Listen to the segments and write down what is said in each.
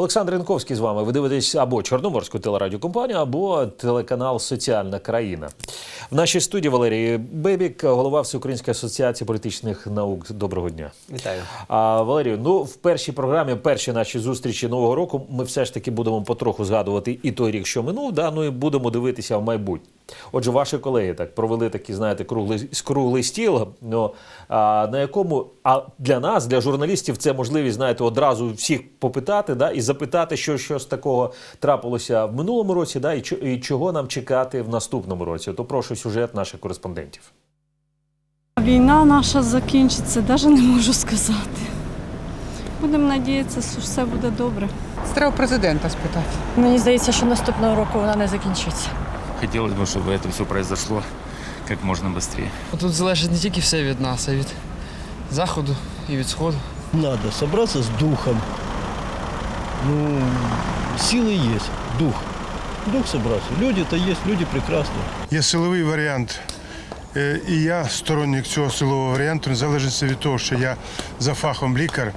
Олександр Янковський з вами. Ви дивитесь або Чорноморську телерадіокомпанію, або телеканал Соціальна країна. В нашій студії Валерій Бебік, голова Всеукраїнської асоціації політичних наук. Доброго дня. Вітаю. А Валерію, ну в першій програмі, перші наші зустрічі нового року, ми все ж таки будемо потроху згадувати і той рік, що минув, да, ну і будемо дивитися в майбутнє. Отже, ваші колеги так провели такий, знаєте, круглий круглий стіл. Ну, а, на якому а для нас, для журналістів, це можливість, знаєте, одразу всіх попитати, да, і запитати, що щось такого трапилося в минулому році, да, і, і чого нам чекати в наступному році. То прошу сюжет наших кореспондентів. Війна наша закінчиться, навіть не можу сказати. Будемо надіятися, що все буде добре. Це Треба президента спитати. Мені здається, що наступного року вона не закінчиться. Хотелось бы, чтобы это все произошло как можно быстрее. Тут залежить не тільки все від нас, а від заходу і від сходу. Надо собраться с духом. Ну, силы есть, дух. Дух собраться. Люди-то есть, люди прекрасные. Є силовий варіант. Е, І я сторонник цього силового варіанту, незалежно від того, що я за фахом лікар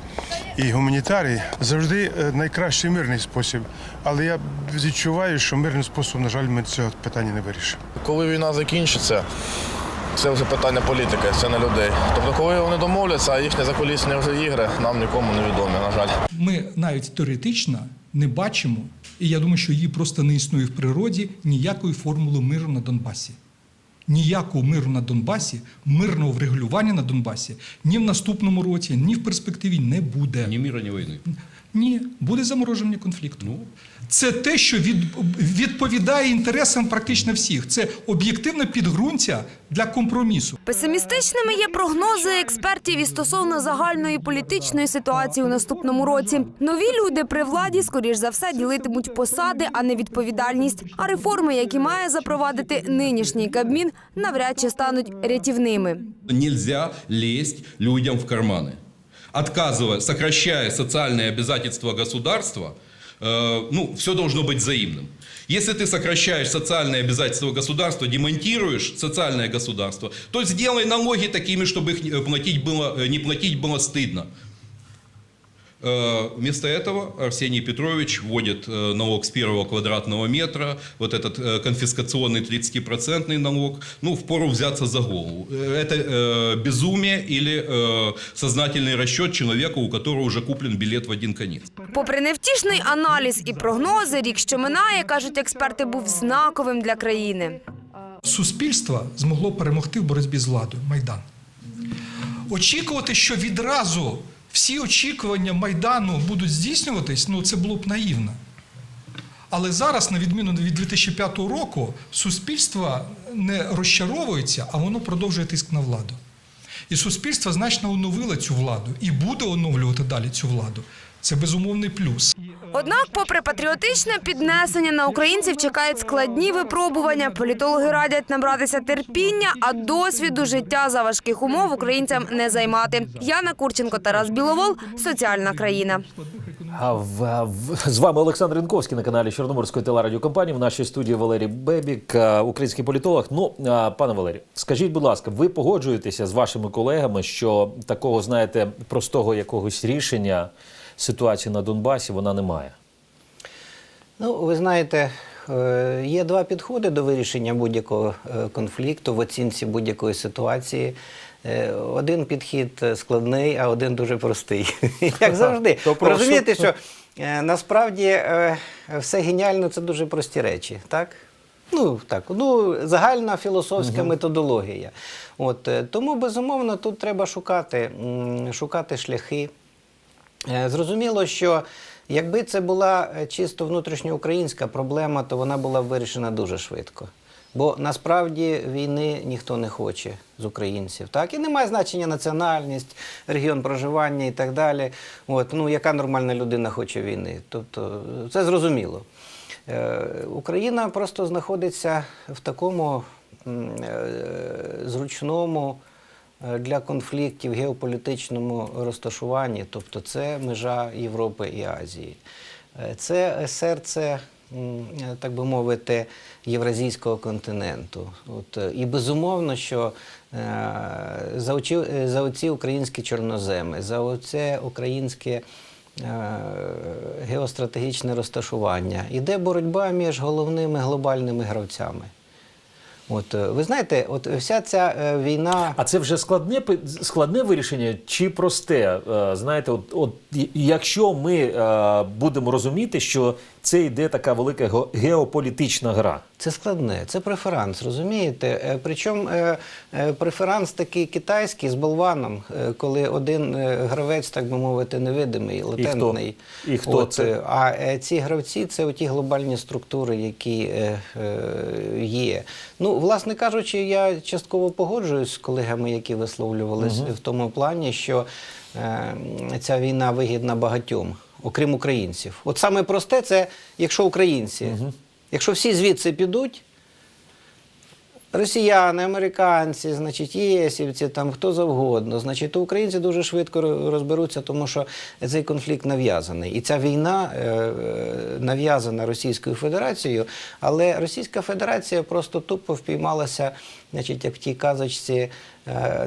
і гуманітарій, завжди е, найкращий мирний спосіб. Але я відчуваю, що мирним способом, на жаль, ми цього питання не вирішимо. Коли війна закінчиться, це вже питання політики, це не людей. Тобто, коли вони домовляться, а їхні закулісні вже ігри нам нікому не відомі, на жаль. Ми навіть теоретично не бачимо, і я думаю, що її просто не існує в природі ніякої формули миру на Донбасі. Ніякого миру на Донбасі, мирного врегулювання на Донбасі ні в наступному році, ні в перспективі не буде. Ні міра, ні войны. Ні, буде замороження конфлікту. Це те, що від, відповідає інтересам практично всіх. Це об'єктивне підґрунтя для компромісу. Песимістичними є прогнози експертів і стосовно загальної політичної ситуації у наступному році. Нові люди при владі, скоріш за все, ділитимуть посади, а не відповідальність. А реформи, які має запровадити нинішній кабмін, навряд чи стануть рятівними. Нельзя лезть людям в карманы Отказывая, сокращая социальные обязательства государства, э, ну, все должно быть взаимным. Если ты сокращаешь социальные обязательства государства, демонтируешь социальное государство, то сделай налоги такими, чтобы их э, платить было, э, не платить было стыдно. Э, Вместо этого Арсений Петрович вводит э, налог с первого квадратного метра, вот этот э, конфискационный 30% налог, ну, впору взяться за голову. Э, Это э, безумие или э, сознательный расчет человека, у которого уже куплен билет в один конец. Попри невтішний аналіз і прогнози, рік, що минає, кажуть експерти, був знаковим для країни. Суспільство змогло перемогти в боротьбі з владою Майдан. Очікувати, що відразу всі очікування Майдану будуть здійснюватись, ну це було б наївно. Але зараз, на відміну від 2005 року, суспільство не розчаровується, а воно продовжує тиск на владу. І суспільство значно оновило цю владу і буде оновлювати далі цю владу. Це безумовний плюс. Однак, попри патріотичне піднесення, на українців чекають складні випробування. Політологи радять набратися терпіння, а досвіду життя за важких умов українцям не займати. Яна Курченко, Тарас Біловол, соціальна країна. А в, в, з вами Олександр Ринковський на каналі Чорноморської телерадіокомпанії. В нашій студії Валерій Бебік, е, український політолог. Ну, е, пане Валерій, скажіть, будь ласка, ви погоджуєтеся з вашими колегами, що такого, знаєте, простого якогось рішення ситуації на Донбасі вона немає? Ну, ви знаєте, е, є два підходи до вирішення будь-якого е, конфлікту в оцінці будь-якої ситуації. Е, Один підхід складний, а один дуже простий. Як завжди. Розумієте, що насправді все геніально це дуже прості речі, так? Ну, так, ну, загальна філософська методологія. От, тому, безумовно, тут треба шукати, шукати шляхи. Е, Зрозуміло, що якби це була е, чисто внутрішньоукраїнська проблема, то вона була б вирішена дуже швидко. Бо насправді війни ніхто не хоче з українців. Так? І немає значення національність, регіон проживання і так далі. От, ну, яка нормальна людина хоче війни? Тобто, е, це зрозуміло. Е, Україна просто знаходиться в такому е, зручному для конфліктів в геополітичному розташуванні, тобто це межа Європи і Азії. Е, Це серце, е, так би мовити, євразійського континенту. От, е, і безумовно, що е, за, оці, е, за оці українські чорноземи, за оце українське е, геостратегічне розташування. Іде боротьба між головними глобальними гравцями. От, е, ви знаєте, от вся ця е, війна. А це вже складне складне вирішення чи просте? Е, Знаєте, от, от якщо ми будемо розуміти, що це йде така велика геополітична гра. Це складне, це преферанс, розумієте? Е, Причому е, е, преферанс такий китайський з болваном, коли один гравець, так би мовити, невидимий, латентний. І хто От, це? А ці гравці це ті глобальні структури, які е, е, є. Ну, власне кажучи, я частково погоджуюсь з колегами, які висловлювалися в тому плані, що е, ця війна вигідна багатьом, окрім українців. От саме просте це, якщо українці. Якщо всі звідси підуть, росіяни, американці, значить, єсівці, там хто завгодно, значить, то українці дуже швидко розберуться, тому що цей конфлікт нав'язаний. І ця війна е, е, нав'язана Російською Федерацією, але Російська Федерація просто тупо впіймалася, значить, як в тій казочці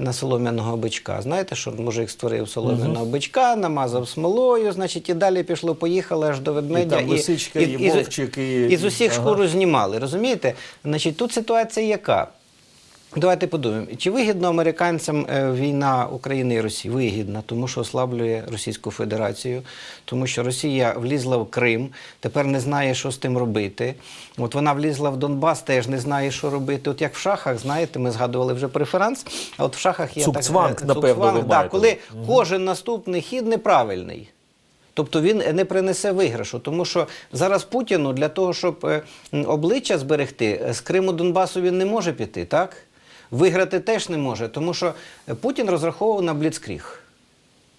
на солом'яного бичка. Знаєте, що мужик створив солом'яного бичка, намазав смолою, значить, і далі пішло, поїхало аж до ведмедя. там лисичка, і і- і з усіх Ага. шкуру знімали. Розумієте? Значить, тут ситуація яка? Давайте подумаємо, чи вигідно американцям е, війна України і Росії? Вигідна, тому що ослаблює Російську Федерацію, тому що Росія влізла в Крим, тепер не знає, що з тим робити. От вона влізла в Донбас, теж не знає, що робити. От як в шахах, знаєте, ми згадували вже преферанс, а от в шахах є Цугцванг, так, е, напевно, ви да, коли кожен наступний хід неправильний. Тобто він не принесе виграшу, тому що зараз Путіну для того, щоб е, обличчя зберегти, з Криму Донбасу він не може піти, так? Виграти теж не може, тому що Путін розраховував на бліцкріг.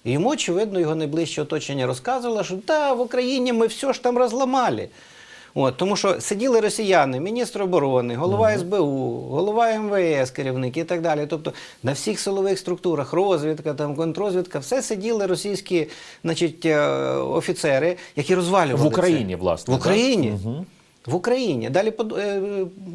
І йому, очевидно, його найближче оточення розказувало, що та в Україні ми все ж там розламали. От, тому що сиділи росіяни, міністр оборони, голова СБУ, голова МВС, керівник і так далі. Тобто на всіх силових структурах, розвідка, там, контррозвідка, все сиділи російські значить, е, офіцери, які розвалювали В Україні, це. власне, В Україні. так? В Україні. Далі е,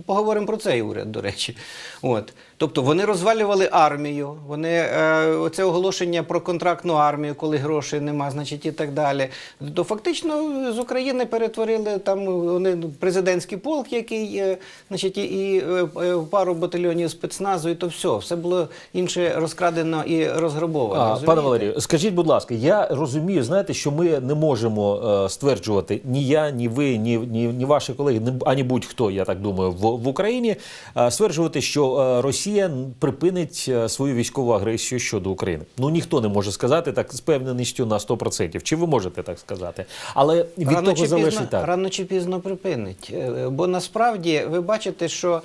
поговоримо про цей уряд, до речі. От. Тобто вони розвалювали армію, вони е, оце оголошення про контрактну армію, коли грошей нема, значить, і так далі. То фактично з України перетворили там вони президентський полк, який, е, значить, і, і пару батальйонів спецназу, і то все. Все було інше розкрадено і розграбовано. А, розумієте? пане Валерію, скажіть, будь ласка, я розумію, знаєте, що ми не можемо е, стверджувати ні я, ні ви, ні, ні, ні ваші колеги, ні, ані будь-хто, я так думаю, в, в Україні е, стверджувати, що е, Росія припинить е, свою військову агресію щодо України. Ну ніхто не може сказати так з певненістю на 100%. Чи ви можете так сказати? Але від рано того залежить так. Рано чи пізно припинить. Бо насправді ви бачите, що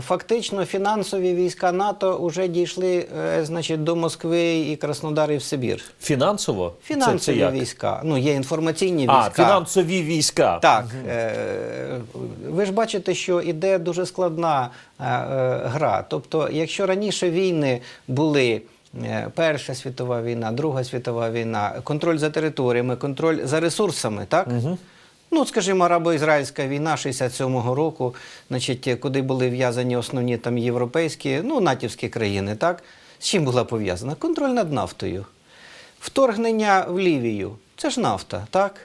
фактично фінансові війська НАТО вже дійшли е, значить, до Москви і Краснодар і в Сибір. Фінансово? Фінансові це, це як? війська. Ну, є інформаційні війська. А, фінансові війська. Так, е, ви ж бачите, що іде дуже складна е, е, гра. Тобто, якщо раніше війни були. е, Перша світова війна, Друга світова війна, контроль за територіями, контроль за ресурсами, так? Ну, скажімо, арабо-ізраїльська війна 67-го року, значить, куди були в'язані основні там європейські, ну, натівські країни, так? З чим була пов'язана? Контроль над нафтою. Вторгнення в Лівію це ж нафта, так?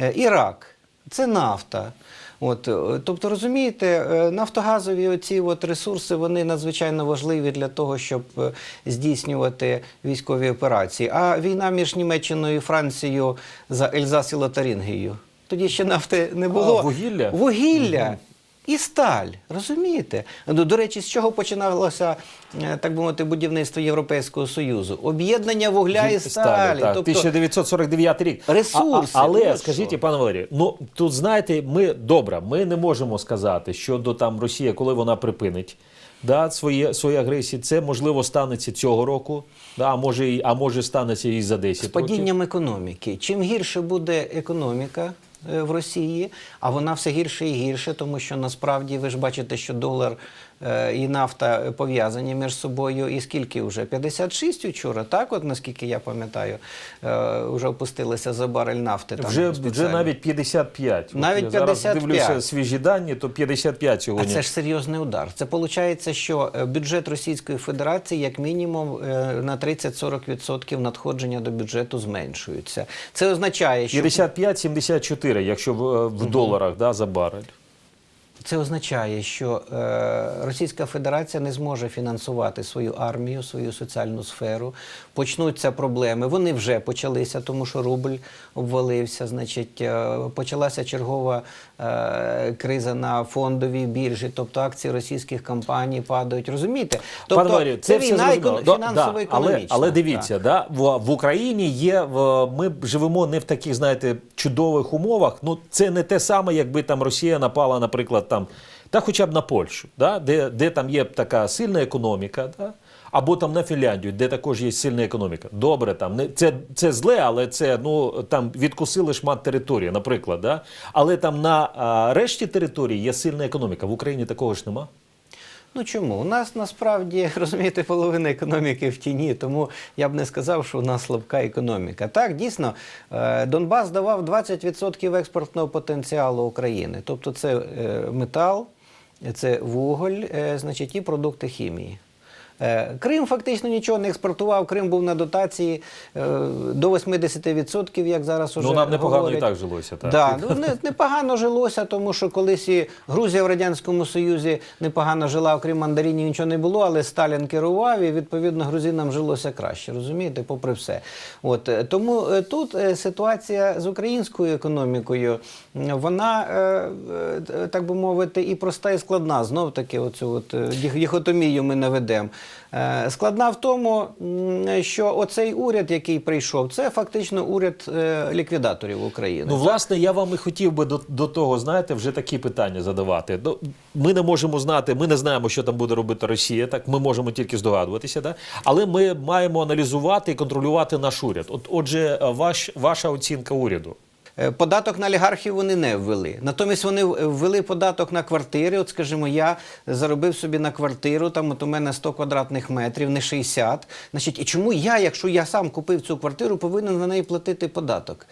Е, Ірак це нафта. От, е, тобто, розумієте, е, нафтогазові оці от ресурси вони надзвичайно важливі для того, щоб здійснювати військові операції. А війна між Німеччиною і Францією за Ельзас і Лотарингією. Тоді ще нафти не було. А, вугілля? Вугілля. І сталь, розумієте? Ну, до речі, з чого починалося, е, так би мовити, будівництво Європейського Союзу? Об'єднання вугля і сталі. так, тобто, 1949 рік. ресурси, А, а, але от скажіть, що. пане Валерію, ну тут знаєте, ми добре, ми не можемо сказати, що до там Росія, коли вона припинить. Да, свої, свої агресії, це можливо станеться цього року, да, а може і а може станеться і за 10 з падінням економіки. Чим гірше буде економіка в Росії, а вона все гірше і гірше, тому що насправді ви ж бачите, що долар е, і нафта пов'язані між собою. І скільки вже? 56 учора, так? От наскільки я пам'ятаю, е, вже опустилися за барель нафти. Там, Вже, вже навіть 55. От Навіть я зараз дивлюся свіжі дані, то 55 А сьогодні. це ж серйозний удар. Це виходить, що е, бюджет Російської Федерації як мінімум е, на 30-40% надходження до бюджету зменшуються. Це означає, що 55-74, якщо в, в доларах да, за барель. Це означає, що е, Російська Федерація не зможе фінансувати свою армію, свою соціальну сферу. Почнуться проблеми. Вони вже почалися, тому що рубль обвалився. Значить, е, почалася чергова е, криза на фондовій біржі, тобто акції російських компаній падають. Розумієте? Тобто Валерію, це, все війна зрозуміло. фінансово-економічна. але, але дивіться, да, в, в Україні є, в, ми живемо не в таких, знаєте, чудових умовах. Ну, це не те саме, якби там Росія напала, наприклад, там, та хоча б на Польщу, да, де, де там є така сильна економіка. Да, або там на Фінляндію, де також є сильна економіка. Добре, там не це, це зле, але це ну там відкусили шмат території, наприклад. Да? Але там на а, решті території є сильна економіка. В Україні такого ж нема. Ну чому? У нас насправді розумієте, половина економіки в тіні, тому я б не сказав, що у нас слабка економіка. Так, дійсно, е, Донбас давав 20% експортного потенціалу України. Тобто це е, метал, це вуголь, е, значить, і продукти хімії. Е, Крим фактично нічого не експортував. Крим був на дотації е, до 80%, як зараз уже ну нам непогано говорять. і так жилося. Так. Да, ну, не, непогано жилося, тому що колись і Грузія в Радянському Союзі непогано жила, окрім мандаринів нічого не було, але Сталін керував і відповідно грузинам жилося краще, розумієте, попри все. От, е, тому тут ситуація з українською економікою, вона, так би мовити, і проста, і складна. Знов таки, оцю от дихотомію ми наведемо. Е, Складна в тому, що оцей уряд, який прийшов, це фактично уряд е, ліквідаторів України. Ну, власне, я вам і хотів би до, до того, знаєте, вже такі питання задавати. Ну, Ми не можемо знати, ми не знаємо, що там буде робити Росія. Так, ми можемо тільки здогадуватися, да? але ми маємо аналізувати і контролювати наш уряд. От, отже, ваш, ваша оцінка уряду. Е, Податок на олігархів вони не ввели. Натомість вони ввели податок на квартири. От, скажімо, я заробив собі на квартиру, там от у мене 100 квадратних метрів, не 60. Значить, і чому я, якщо я сам купив цю квартиру, повинен на неї платити податок?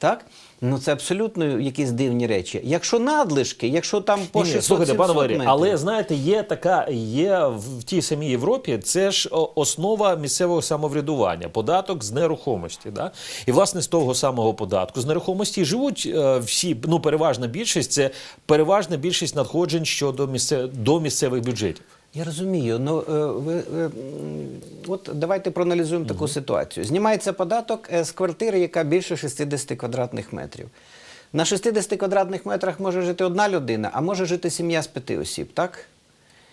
Так? Ну це абсолютно якісь дивні речі. Якщо надлишки, якщо там по Ні, ні, 600 слухайте, пане Валерій, але знаєте, є така, є в тій самій Європі, це ж основа місцевого самоврядування, податок з нерухомості. Да? І власне з того самого податку з нерухомості живуть е, всі, ну переважна більшість, це переважна більшість надходжень щодо місце, до місцевих бюджетів. Я розумію. Ну ви, ви, е, от давайте проаналізуємо таку ситуацію. Знімається податок е, з квартири, яка більше 60 квадратних метрів. На 60 квадратних метрах може жити одна людина, а може жити сім'я з п'яти осіб, так?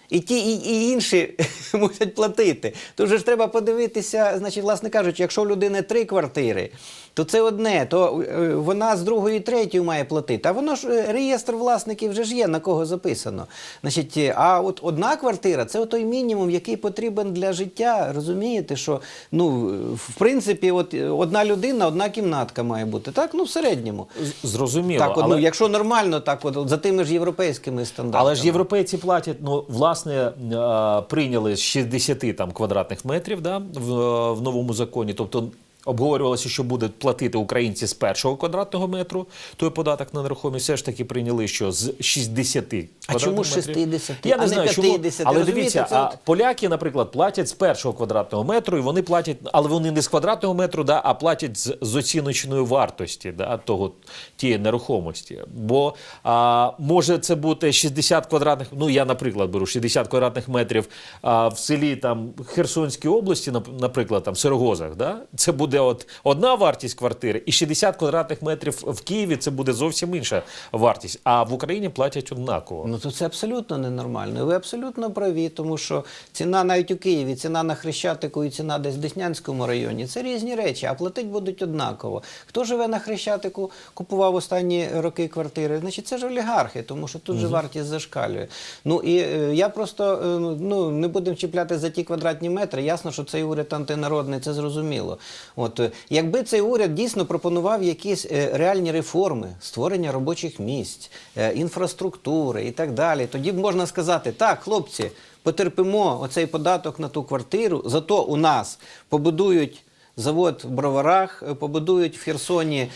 І ті, і, і інші мусять платити. Тут же ж треба подивитися, значить, власне кажучи, якщо у людини три квартири, то це одне, то е, вона з другої і третьої має платити. А воно ж е, реєстр власників вже ж є, на кого записано. Значить, е, а от одна квартира це той мінімум, який потрібен для життя. Розумієте, що ну, в принципі, от одна людина, одна кімнатка має бути. Так, ну в середньому. Зрозуміло. Так, от, але... ну, якщо нормально, так от за тими ж європейськими стандартами. Але ж європейці платять, ну власне е, прийняли з 60 там квадратних метрів да, в, е, в новому законі. Тобто обговорювалося, що будуть платити українці з першого квадратного метру той податок на нерухомість. Все ж таки прийняли, що з 60 А чому квадратних 60? Я А не не знаю, чому, але дивіться, а поляки, наприклад, платять з першого квадратного метру, і вони платять, але вони не з квадратного метру, да, а платять з, з оціночної вартості да, того тієї нерухомості. Бо а, може це бути 60 квадратних, ну я, наприклад, беру 60 квадратних метрів а, в селі там Херсонській області, наприклад, там в Сирогозах, да, це буде от одна вартість квартири, і 60 квадратних метрів в Києві це буде зовсім інша вартість. А в Україні платять однаково. Ну то це абсолютно ненормально. Ви абсолютно праві, тому що ціна навіть у Києві, ціна на Хрещатику і ціна десь в Деснянському районі це різні речі, а платить будуть однаково. Хто живе на Хрещатику, купував останні роки квартири, значить це ж олігархи, тому що тут же вартість зашкалює. Ну і е, я просто е, ну не будемо чіпляти за ті квадратні метри. Ясно, що цей уряд антинародний, це зрозуміло. От От е, якби цей уряд дійсно пропонував якісь е, реальні реформи, створення робочих місць, е, інфраструктури і так далі, тоді б можна сказати, так, хлопці, потерпимо оцей податок на ту квартиру, зато у нас побудують. Завод в Броварах побудують в Херсоні,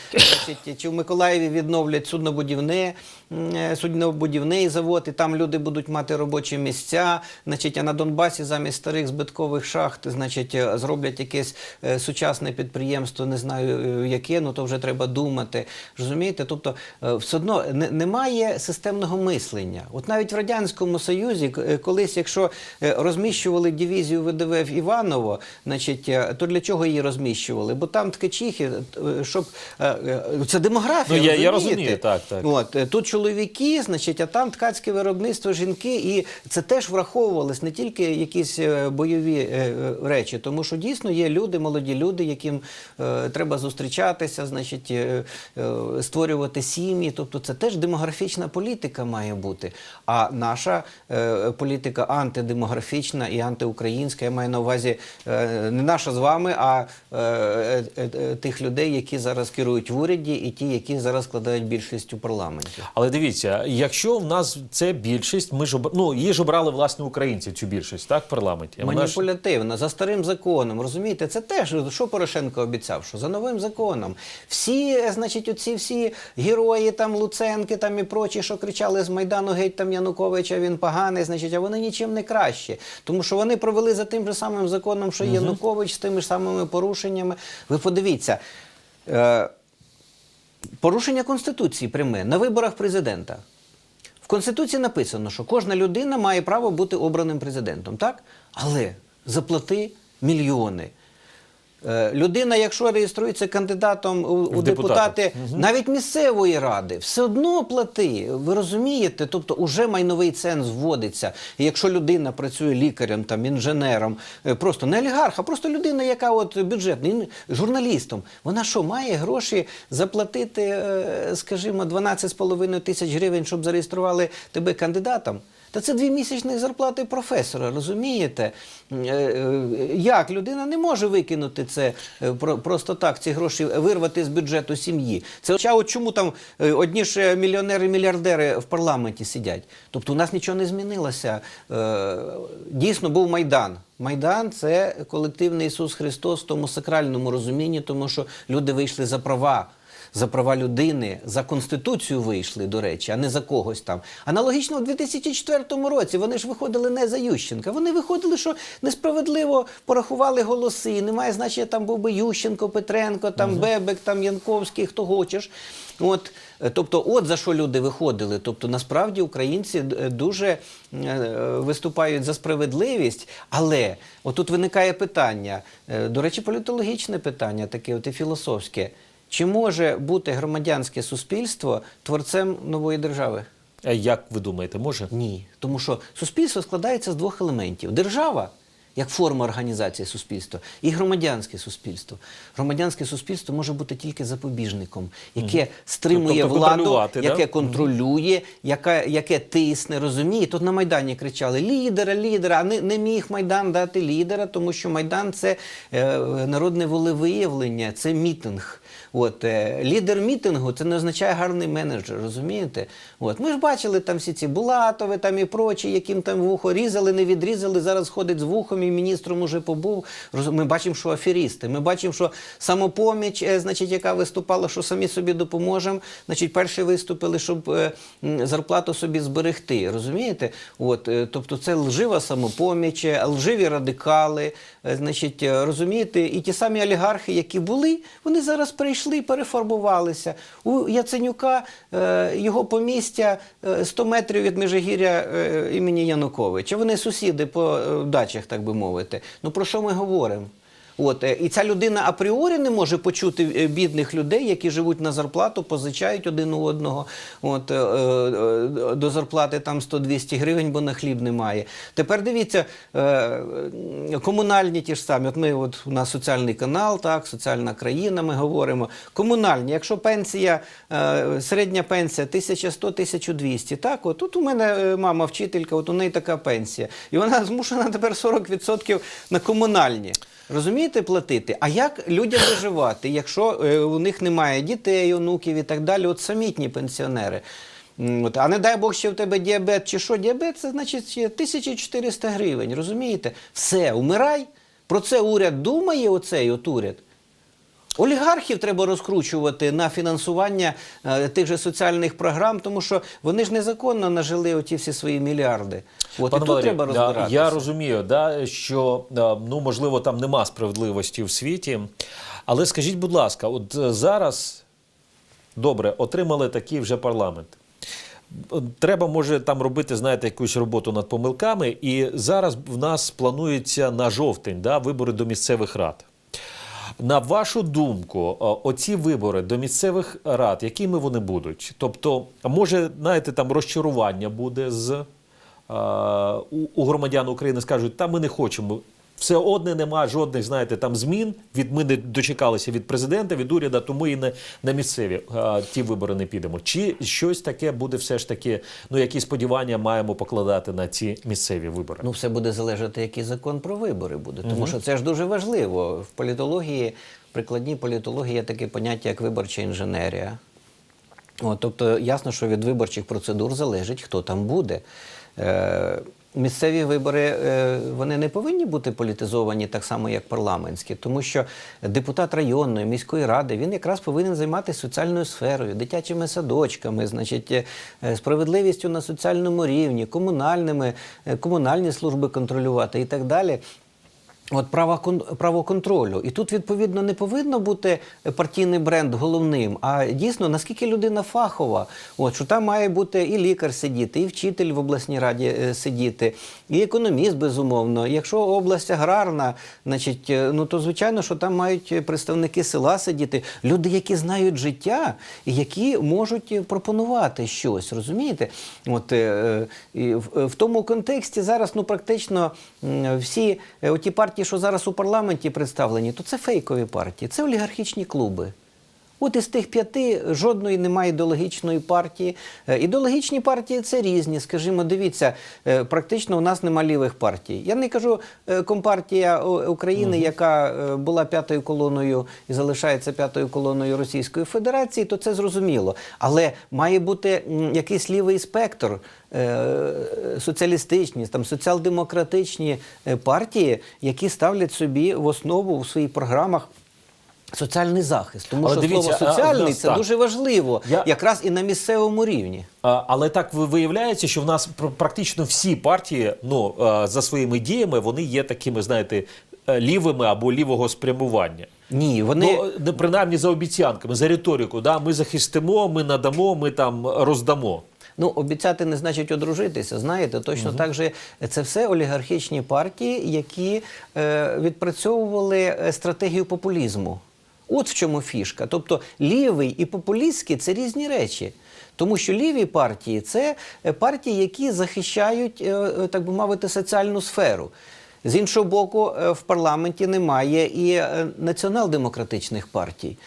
чи в Миколаєві відновлять суднобудівне, суднобудівний завод, і там люди будуть мати робочі місця. Значить, а на Донбасі замість старих збиткових шахт, значить, е, зроблять якесь е, сучасне підприємство, не знаю е, яке, ну то вже треба думати. Розумієте? Тобто, е, все одно немає системного мислення. От навіть в Радянському Союзі, е, колись, якщо е, розміщували дивізію ВДВ в Іваново, значить, е, то для чого її розміщували? Бо там ткачіхи, е, щоб е, е, це демографія. Ну, я- я розумію, так, так. От е, тут чоловіки, значить, а там ткацьке виробництво жінки, і це теж враховувалось не тільки якісь е, бойові е, е, речі, тому що дійсно є люди, молоді люди, яким треба зустрічатися, значить, створювати сім'ї. Тобто це теж демографічна політика має бути. А наша політика антидемографічна і антиукраїнська, я маю на увазі не наша з вами, а тих людей, які зараз керують в уряді, і ті, які зараз складають більшість у парламенті. Але дивіться, якщо в нас це більшість, ми ж об... ну, її ж обрали власне українці цю більшість, так, в парламенті. Маніпулятивно, за старим законом, розумієте, це теж, що Порошенко обіцяв, що за новим законом. Всі, значить, оці всі герої, там, Луценки там і прочі, що кричали з Майдану геть там Януковича, він поганий, значить, а вони нічим не кращі. Тому що вони провели за тим же самим законом, що Янукович, з тими ж самими порушеннями. Ви подивіться. Е, порушення Конституції пряме на виборах президента. В Конституції написано, що кожна людина має право бути обраним президентом, так? Але заплати мільйони. Е, Людина, якщо реєструється кандидатом у, у депутати. депутати навіть місцевої ради, все одно плати. Ви розумієте? Тобто уже майновий ценз вводиться. І якщо людина працює лікарем, там, інженером, е, просто не олігарх, а просто людина, яка от бюджетний, журналістом, вона що, має гроші заплатити, е, скажімо, 12,5 тисяч гривень, щоб зареєстрували тебе кандидатом? Та це дві місячні зарплати професора, розумієте? Е, е, Як людина не може викинути це е, про- просто так, ці гроші вирвати з бюджету сім'ї? Це а от чому там одні ж мільйонери-мільярдери в парламенті сидять? Тобто у нас нічого не змінилося. Дійсно був Майдан. Майдан це колективний Ісус Христос в тому сакральному розумінні, тому що люди вийшли за права за права людини, за конституцію вийшли, до речі, а не за когось там. Аналогічно в 2004 році вони ж виходили не за Ющенка. Вони виходили, що несправедливо порахували голоси. Немає значення, там був би Ющенко, Петренко, там Бебек, там Янковський, хто хочеш. От, е, тобто, от за що люди виходили. Тобто, насправді українці е, дуже е, виступають за справедливість, але отут виникає питання. До речі, політологічне питання, таке от і філософське. Чи може бути громадянське суспільство творцем нової держави? А Як ви думаєте, може? Ні. Тому що суспільство складається з двох елементів: держава. Як форма організації суспільства, і громадянське суспільство. Громадянське суспільство може бути тільки запобіжником, яке стримує Тобто владу, контролювати, да? яке контролює, яке, яке тисне, розуміє. Тут на Майдані кричали лідера, лідера, а не, не міг Майдан дати лідера, тому що Майдан це е, народне волевиявлення, це мітинг. От, е, лідер мітингу це не означає гарний менеджер, розумієте? От, ми ж бачили там всі ці Булатови там і прочі, яким там вухо різали, не відрізали, зараз ходить з вухом і міністром уже побув. Ми бачимо, що аферісти. Ми бачимо, що самопоміч, е, значить, яка виступала, що самі собі допоможемо. Значить, перші виступили, щоб е, зарплату собі зберегти. Розумієте? От, тобто це лжива самопоміч, лживі радикали. Значить, розумієте, і ті самі олігархи, які були, вони зараз прийшли, перефарбувалися. У Яценюка е, його помістя е, 100 метрів від Межигір'я е, імені Януковича. Вони сусіди по е, дачах, так би мовити. Ну про що ми говоримо? От, е, і ця людина апріорі не може почути е, бідних людей, які живуть на зарплату, позичають один у одного от, е, до зарплати там 100-200 гривень, бо на хліб немає. Тепер дивіться, комунальні ті ж самі. От ми от у нас соціальний канал, так, соціальна країна, ми говоримо. Комунальні, якщо пенсія, середня пенсія 1100-1200, так, от тут у мене мама вчителька, от у неї така пенсія. І вона змушена тепер 40% на комунальні. Розумієте? платити. А як людям виживати, якщо е, у них немає дітей, онуків і так далі, от самітні пенсіонери. От, а не дай Бог, ще в тебе діабет чи що, діабет це значить ще 1400 гривень, розумієте? Все, умирай. Про це уряд думає, оцей от уряд. Олігархів треба розкручувати на фінансування е, тих же соціальних програм, тому що вони ж незаконно нажили оті всі свої мільярди. От, і тут Валерію, треба розбиратися. Я розумію, да, що да, ну можливо там нема справедливості в світі. Але скажіть, будь ласка, от е, зараз добре, отримали такий вже парламент. Треба може там робити, знаєте, якусь роботу над помилками. І зараз в нас планується на жовтень да, вибори до місцевих рад. На вашу думку, оці вибори до місцевих рад, якими вони будуть? Тобто, може, знаєте, там розчарування буде з е, у громадян України скажуть, та ми не хочемо. Все одне нема жодних, знаєте, там змін. Від ми не дочекалися від президента, від уряду, тому і на, на місцеві е, ті вибори не підемо. Чи щось таке буде все ж таки? Ну які сподівання маємо покладати на ці місцеві вибори? Ну, все буде залежати, який закон про вибори буде. Тому Мгм. що це ж дуже важливо. В політології, в прикладній політології є таке поняття, як виборча інженерія. От, тобто ясно, що від виборчих процедур залежить, хто там буде. Е, місцеві вибори е, вони не повинні бути політизовані так само, як парламентські, тому що депутат районної міської ради він якраз повинен займатися соціальною сферою, дитячими садочками, значить, е, справедливістю на соціальному рівні, комунальними, е, комунальні служби контролювати і так далі. От право, кон- право контролю. І тут, відповідно, не повинно бути партійний бренд головним, а дійсно, наскільки людина фахова, от, що там має бути і лікар сидіти, і вчитель в обласній раді е, сидіти, і економіст, безумовно. Якщо область аграрна, значить, е, ну то звичайно, що там мають представники села сидіти, люди, які знають життя, і які можуть е, пропонувати щось, розумієте? От, і в, тому контексті зараз ну, практично всі оті партії, що зараз у парламенті представлені, то це фейкові партії, це олігархічні клуби. От із тих п'яти жодної немає ідеологічної партії. Е, Ідеологічні партії це різні. Скажімо, дивіться, е, практично у нас нема лівих партій. Я не кажу е, компартія України, яка е, була п'ятою колоною і залишається п'ятою колоною Російської Федерації, то це зрозуміло. Але має бути якийсь лівий спектр. Соціалістичні, там соціал-демократичні партії, які ставлять собі в основу у своїх програмах соціальний захист. Тому Але що дивіться, слово соціальний нас це так. дуже важливо, Я- якраз і на місцевому рівні. А, Але так ви- виявляється, що в нас практично всі партії, ну за своїми діями, вони є такими, знаєте, е, лівими або лівого спрямування. Ні, вони Ну, не принаймні за обіцянками, за риторику. Да? Ми захистимо, ми надамо, ми там роздамо. Ну, обіцяти не значить одружитися. Знаєте, точно так же це все олігархічні партії, які е, відпрацьовували е, стратегію популізму. От в чому фішка. Тобто лівий і популістський це різні речі. Тому що ліві партії це е, партії, які захищають, е, е, так би мовити, соціальну сферу. З іншого боку, в парламенті немає і націонал-демократичних партій.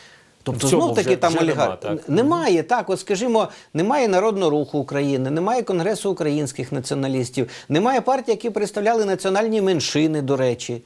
Тобто, знов таки вже- там вже нема, так? Немає так. От скажімо, немає народного руху України, немає Конгресу українських націоналістів, немає партій, які представляли національні меншини, до речі.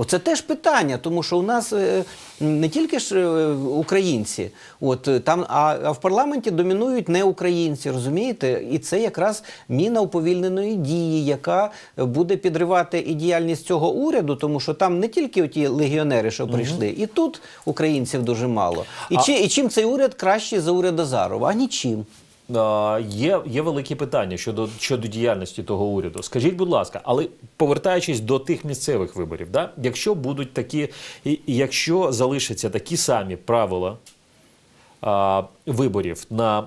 Оце теж питання, тому що у нас е, не тільки ж е, українці, от е, там, а, в парламенті домінують не українці, розумієте? І це якраз міна уповільненої дії, яка буде підривати і діяльність цього уряду, тому що там не тільки ті легіонери, що прийшли, і тут українців дуже мало. І, А- чи, і чим цей уряд кращий за уряд Азарова? А нічим. А, є, є великі питання щодо, щодо діяльності того уряду. Скажіть, будь ласка, але повертаючись до тих місцевих виборів, да? якщо будуть такі, якщо залишаться такі самі правила а, виборів на, е,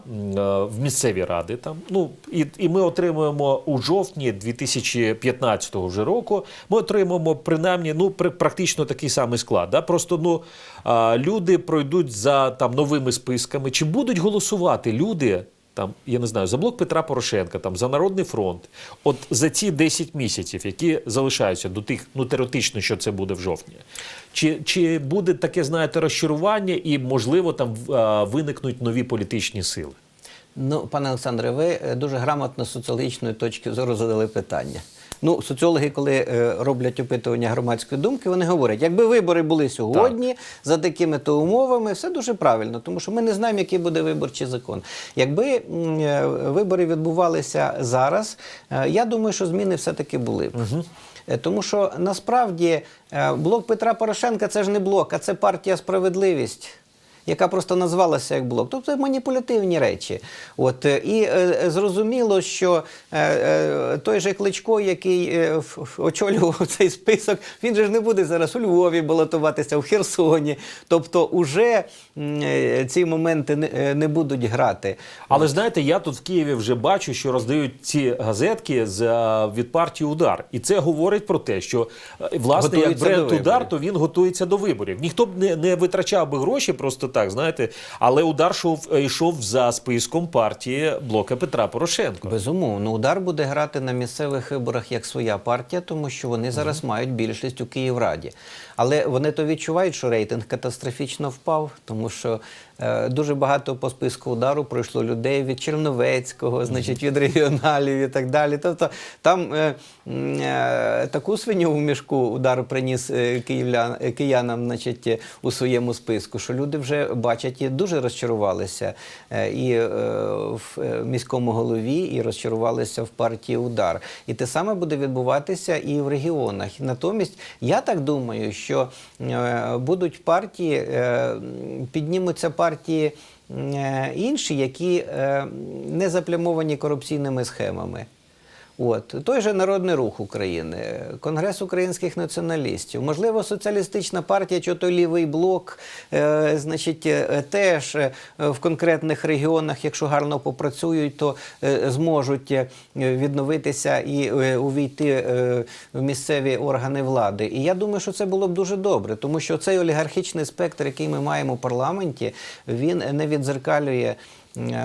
в місцеві ради, там, ну, і, і ми отримуємо у жовтні 2015 вже року, ми отримуємо принаймні ну, при- практично такий самий склад. Да? Просто ну, а, люди пройдуть за там, новими списками. Чи будуть голосувати люди? Там, я не знаю, за блок Петра Порошенка, там, за Народний фронт, от за ці 10 місяців, які залишаються до тих, ну теоретично, що це буде в жовтні. Чи, чи буде таке, знаєте, розчарування і, можливо, там а, виникнуть нові політичні сили? Ну, пане Олександре, ви е, дуже грамотно з соціологічної точки зору задали питання. Ну, соціологи, коли е, роблять опитування громадської думки, вони говорять, якби вибори були сьогодні за такими то умовами, все дуже правильно, тому що ми не знаємо, який буде виборчий закон. Якби е, вибори відбувалися зараз, е, я думаю, що зміни все-таки були б. Е, Тому що насправді блок Петра Порошенка це ж не блок, а це партія справедливість. Яка просто назвалася як блок, тобто маніпулятивні речі. От е, і е, зрозуміло, що е, е, той же Кличко, який е, очолював цей список, він же ж не буде зараз у Львові балотуватися, в Херсоні. Тобто, уже е, ці моменти не, е, не будуть грати. Але знаєте, я тут в Києві вже бачу, що роздають ці газетки з, від партії Удар. І це говорить про те, що власне як Готується бренд удар, то він готується до виборів. Ніхто б не, не витрачав би гроші просто так, знаєте. Але удар шов, е, йшов за списком партії блока Петра Порошенка. Безумовно, удар буде грати на місцевих виборах як своя партія, тому що вони зараз мають більшість у Київраді. Але вони то відчувають, що рейтинг катастрофічно впав, тому що е, дуже багато по списку удару пройшло людей від Черновецького, значить від регіоналів і так далі. Тобто там е, е, таку свиню в мішку удар приніс е, київлян, е, киянам, значить, е, у своєму списку, що люди вже бачать і дуже розчарувалися е, і е, в міському голові, і розчарувалися в партії удар. І те саме буде відбуватися і в регіонах. Натомість я так думаю, що е, будуть партії, е, піднімуться партії е, інші, які не заплямовані корупційними схемами. От той же народний рух України, Конгрес українських націоналістів, можливо, соціалістична партія, чи то лівий блок, е, значить, е, теж е, в конкретних регіонах, якщо гарно попрацюють, то е, зможуть відновитися і увійти в місцеві органи влади. І я думаю, що це було б дуже добре, тому що цей олігархічний спектр, який ми маємо в парламенті, він не відзеркалює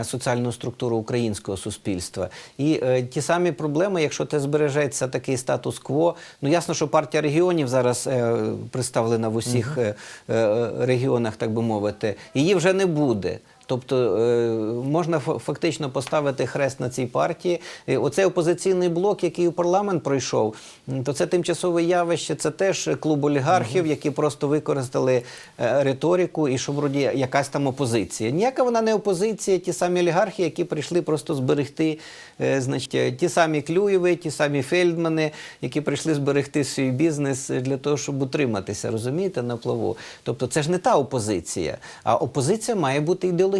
соціальну структуру українського суспільства. І е, ті самі проблеми, якщо те збережеться такий статус-кво, ну ясно, що партія регіонів зараз е, представлена в усіх е, е, регіонах, так би мовити, її вже не буде. Тобто е, можна фактично поставити хрест на цій партії. Оцей опозиційний блок, який у парламент пройшов, то це тимчасове явище, це теж клуб олігархів, які просто використали е, риторику і що вроді якась там опозиція. Ніяка вона не опозиція, ті самі олігархи, які прийшли просто зберегти, е, значить, ті самі Клюєви, ті самі Фельдмани, які прийшли зберегти свій бізнес для того, щоб утриматися, розумієте, на плаву. Тобто це ж не та опозиція, а опозиція має бути ідеологічна.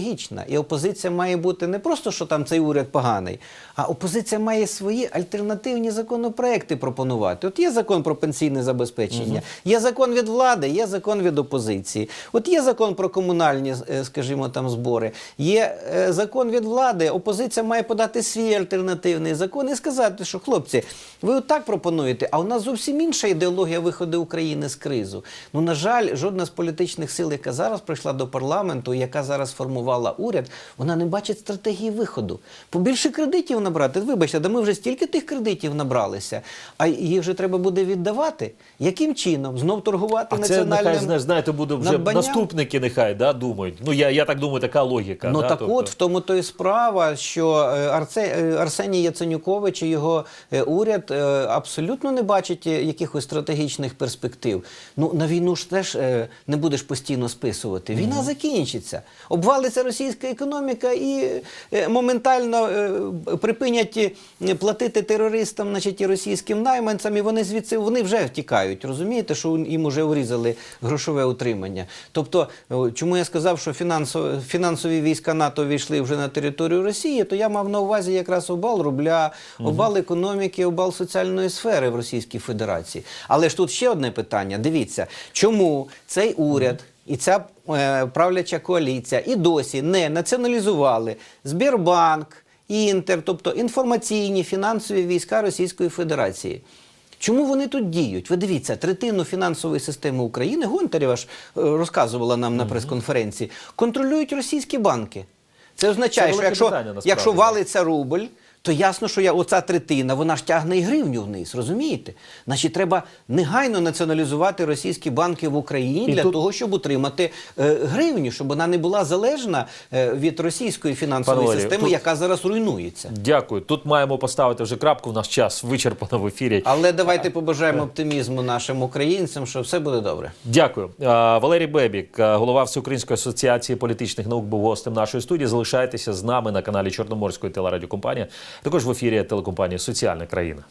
І опозиція має бути не просто, що там цей уряд поганий, а опозиція має свої альтернативні законопроекти пропонувати. От є закон про пенсійне забезпечення, є закон від влади, є закон від опозиції. От є закон про комунальні, е, скажімо, там збори, є е, закон від влади. Опозиція має подати свій альтернативний закон і сказати, що хлопці, ви отак пропонуєте, а у нас зовсім інша ідеологія виходу України з кризу. Ну, на жаль, жодна з політичних сил, яка зараз прийшла до парламенту, яка зараз формувала уряд, вона не бачить стратегії виходу. Побільше кредитів набрати. Вибачте, да ми вже стільки тих кредитів набралися, а їх вже треба буде віддавати. Яким чином? Знов торгувати А це нехай знаєте, буде вже надбанням? наступники, нехай да, думають. Ну я, я так думаю, така логіка. Ну да, так тобто- от в тому то і справа, що е, Арце, е, Арсеній Яценюкович і його е, уряд абсолютно не бачать е, якихось стратегічних перспектив. Ну на війну ж теж не будеш постійно списувати. Війна закінчиться, обвалиться російська економіка і е, моментально е, припинять е, платити терористам, значить, і російським найманцям, і вони звідси вони вже втікають. Розумієте, що їм вже урізали грошове утримання. Тобто, чому я сказав, що фінансові, фінансові війська НАТО війшли вже на територію Росії, то я мав на увазі якраз обвал рубля, обвал економіки, обвал соціальної сфери в Російській Федерації. Але ж тут ще одне питання. Дивіться, чому цей уряд і ця правляча коаліція і досі не націоналізували Збірбанк, Інтер, тобто інформаційні фінансові війська Російської Федерації. Чому вони тут діють? Ви дивіться, третину фінансової системи України, Гонтарєва ж е, розказувала нам на прес-конференції, контролюють російські банки. Це означає, Це що якщо, питання, якщо валиться рубль, то ясно, що я, оця третина, вона ж тягне і гривню вниз, розумієте? Значить, треба негайно націоналізувати російські банки в Україні І для тут- того, щоб утримати е, гривню, щоб вона не була залежна е, від російської фінансової Пане системи, тут- яка зараз руйнується. Дякую. Тут маємо поставити вже крапку. У нас час вичерпано в ефірі. Але давайте побажаємо оптимізму нашим українцям, що все буде добре. Дякую. А, Валерій Бебік, голова Всеукраїнської асоціації політичних наук, був гостем нашої студії. Залишайтеся з нами на каналі Чорноморської телерадіокомпанії, також в ефірі телекомпанії Соціальна країна.